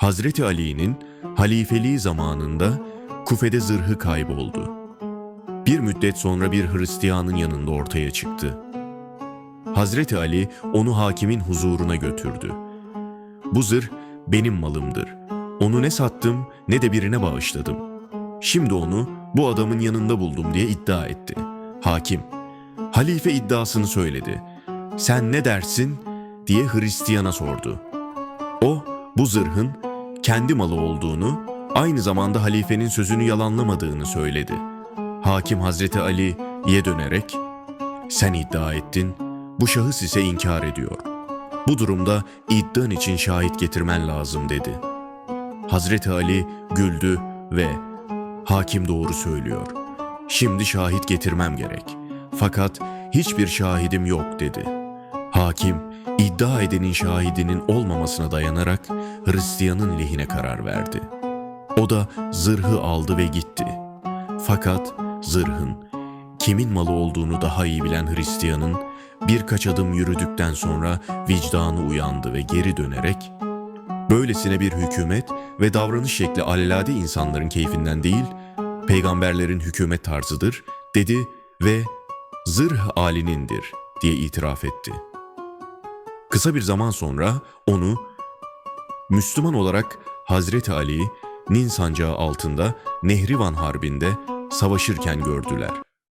Hazreti Ali'nin halifeliği zamanında Kufe'de zırhı kayboldu. Bir müddet sonra bir Hristiyanın yanında ortaya çıktı. Hazreti Ali onu hakimin huzuruna götürdü. Bu zırh benim malımdır. Onu ne sattım ne de birine bağışladım. Şimdi onu bu adamın yanında buldum diye iddia etti. Hakim, halife iddiasını söyledi. Sen ne dersin diye Hristiyana sordu. O bu zırhın kendi malı olduğunu, aynı zamanda halifenin sözünü yalanlamadığını söyledi. Hakim Hazreti Ali'ye dönerek, sen iddia ettin, bu şahıs ise inkar ediyor. Bu durumda iddian için şahit getirmen lazım dedi. Hazreti Ali güldü ve hakim doğru söylüyor. Şimdi şahit getirmem gerek. Fakat hiçbir şahidim yok dedi. Hakim iddia edenin şahidinin olmamasına dayanarak Hristiyanın lehine karar verdi. O da zırhı aldı ve gitti. Fakat zırhın kimin malı olduğunu daha iyi bilen Hristiyanın birkaç adım yürüdükten sonra vicdanı uyandı ve geri dönerek böylesine bir hükümet ve davranış şekli alelade insanların keyfinden değil, peygamberlerin hükümet tarzıdır dedi ve zırh alinindir diye itiraf etti. Kısa bir zaman sonra onu Müslüman olarak Hazreti Ali'nin sancağı altında Nehrivan Harbi'nde savaşırken gördüler.